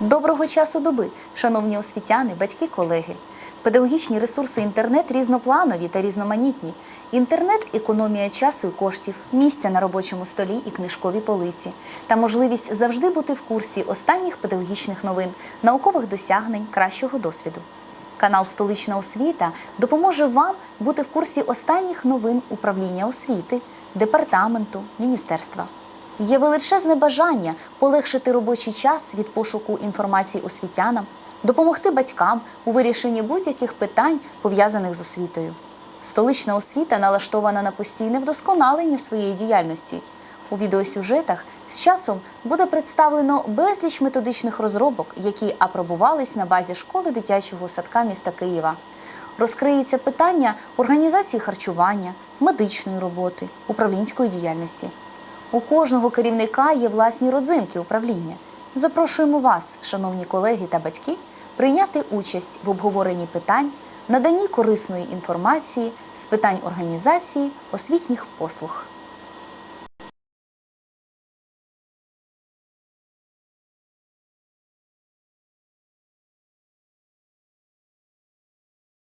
Доброго часу доби, шановні освітяни, батьки, колеги. Педагогічні ресурси інтернет різнопланові та різноманітні. Інтернет економія часу і коштів, місця на робочому столі і книжковій полиці та можливість завжди бути в курсі останніх педагогічних новин, наукових досягнень, кращого досвіду. Канал Столична освіта допоможе вам бути в курсі останніх новин управління освіти, департаменту, міністерства. Є величезне бажання полегшити робочий час від пошуку інформації освітянам, допомогти батькам у вирішенні будь-яких питань, пов'язаних з освітою. Столична освіта налаштована на постійне вдосконалення своєї діяльності. У відеосюжетах з часом буде представлено безліч методичних розробок, які апробувались на базі школи дитячого садка міста Києва. Розкриється питання організації харчування, медичної роботи, управлінської діяльності. У кожного керівника є власні родзинки управління. Запрошуємо вас, шановні колеги та батьки, прийняти участь в обговоренні питань, наданні корисної інформації з питань організації освітніх послуг.